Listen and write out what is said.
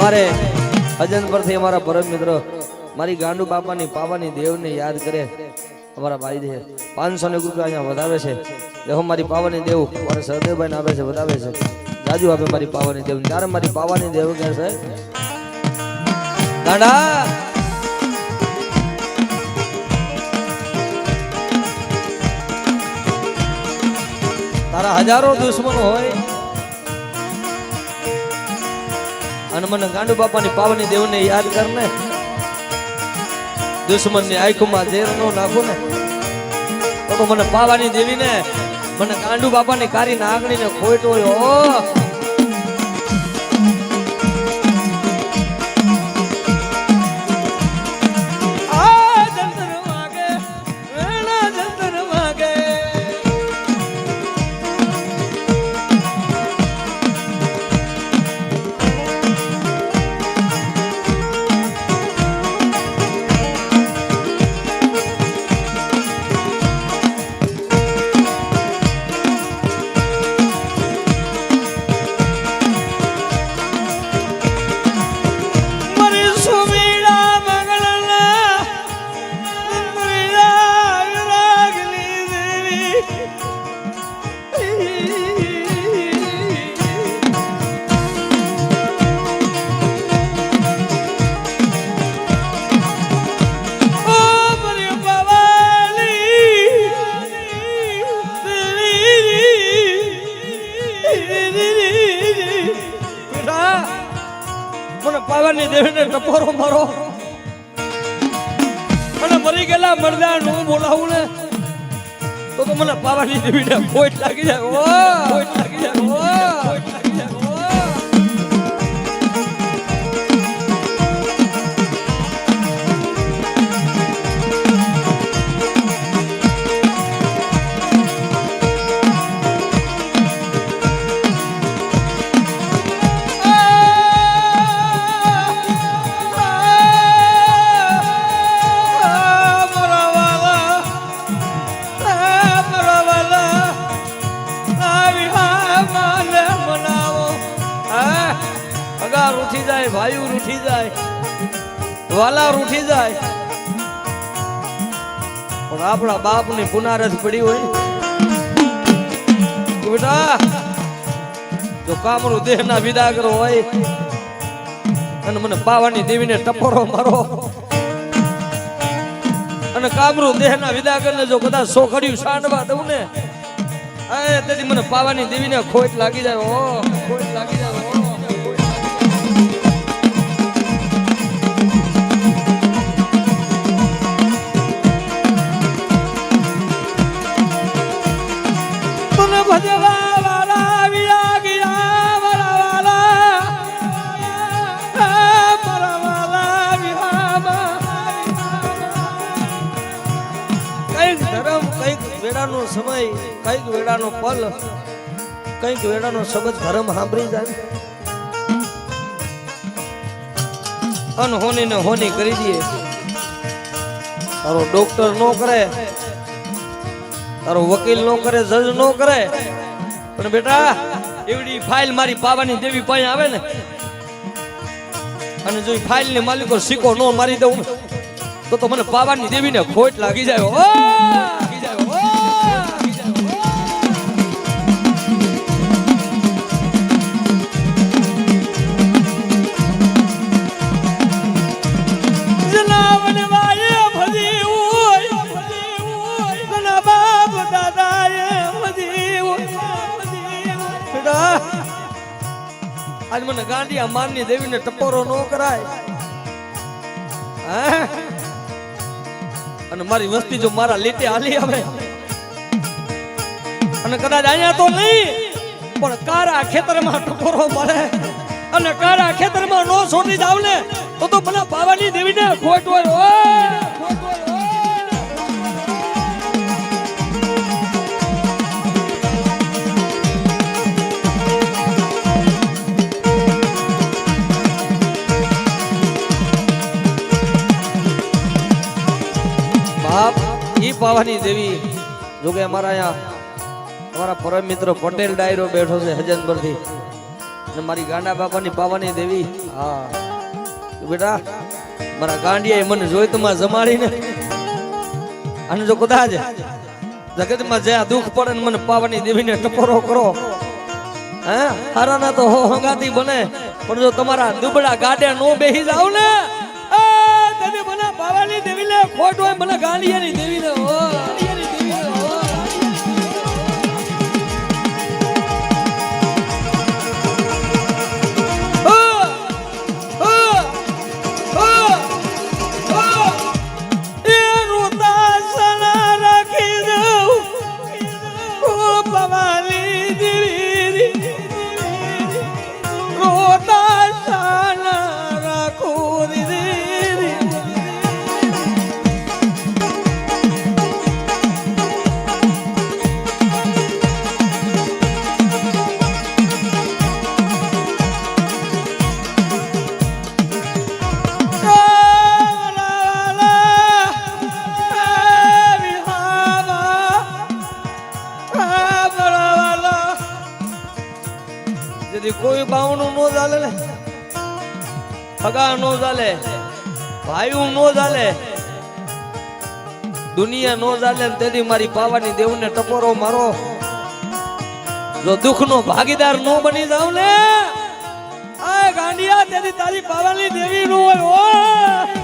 અમારે અજન પરથી અમારા પરમ મિત્ર, મારી ગાંડુ બાપાની, પાવાની દેવને યાદ કરે. અમારા ભાઈ છે પાંચસો ને રૂપિયા અહીંયા વધાવે છે. દેહો મારી પાવાની દેવ મારે સહદેવભાઈને આપે છે વધાવે છે. જાજુ આપે મારી પાવાની દેવ. ત્યારે મારી પાવાની દેવ કહે છે ગાંડા તારા હજારો દુશ્મનો હોય અને મને ગાંડુ બાપાની પાવની દેવને યાદ કર ને દુશ્મનની આંખમાં ઝેર નો નાખો ને તો મને પાવાની દેવીને મને ગાંડુ બાપાની કારી નાગણીને ખોટો ઓ મને પાવાની દેવીને ટપોરો મારો અને મરી ગયેલા મરદા નું બોલાવું ને? મને પાવાની દેવીને ખોટ લાગી જાય. ઓ ખોટ લાગી જાય. ઓ રૂઠી જાય ભાઈ રૂઠી જાય વાલા રૂઠી જાય. પણ આપણા બાપની પુનારથ પડી હોય. બેટા, જો કામરું દેહ ના વિદા કરો હોય, અને મને પાવાની દેવીને ટપોરો મારો. અને કામરું દેહ ના વિદા કરીને જો કદાચ સોખડ્યું સાંડવા દઉં ને તેથી મને પાવાની દેવીને ખોટ લાગી જાય ઓ વેડાનો સમય, કંઈક વેડાનો પલ, કંઈક વેડાનો શબ્દ ધર્મ સાંભળી જાય. અનહોની ને હોની કરી દઈએ. તારો ડોક્ટર નો કરે, તારો વકીલ નો કરે, જજ નો કરે. પણ બેટા, એવડી ફાઇલ મારી પાવાની દેવી પાસે આવે ને. અને જો ફાઇલની માલિકો સિક્કો નો મારી દઉં, તો તો મને પાવાની દેવીને ખોટ લાગી જાય. આજ મને ગાંડિયા માનની દેવીને ટપોરો નો કરાય. અને મારી વસ્તી જો મારા લીટે હાલી આવે. અને કદાચ અહીંયા તો નહીં પણ કારા ખેતરમાં ટપોરો મળે. અને કારા ખેતરમાં નો છોડી જાવ ને તો તો મને પાવાની દેવીને ખોટ હોય, ઈ જેવી દેવી જોકે અમારા અહીંયા અમારા પરમ મિત્ર પટેલ ડાયરો બેઠો છે હજન પરથી અને મારી ગાંડા બાપાની પાવાની દેવી, હા. બેટા, મારા ગાંડિયાએ મને જોઈ તમારે જમાડીને અને જો કદાચ જગતમાં જ્યાં દુઃખ પડે મને પાવાની દેવીને ટપોરો કરો. હે? હારાના તો હો હંગાતી બને, પણ જો તમારા દુબળા ગાડે નો બેહી જાવ ને તમે મને પાવાની દેવીને ખોટ હોય મને ગાંડિયાની દેવીને જેથી કોઈ બાવણું નો ચાલે ને. પગાર નો ચાલે. ભાઈઓ નો ચાલે. દુનિયા નો ચાલે ને તેથી મારી પાવાની દેવને ટપોરો મારો. જો દુઃખ નો ભાગીદાર નો બની જાવ ને ગાંડિયા, તેથી તારી પાવાની દેવી નું હોય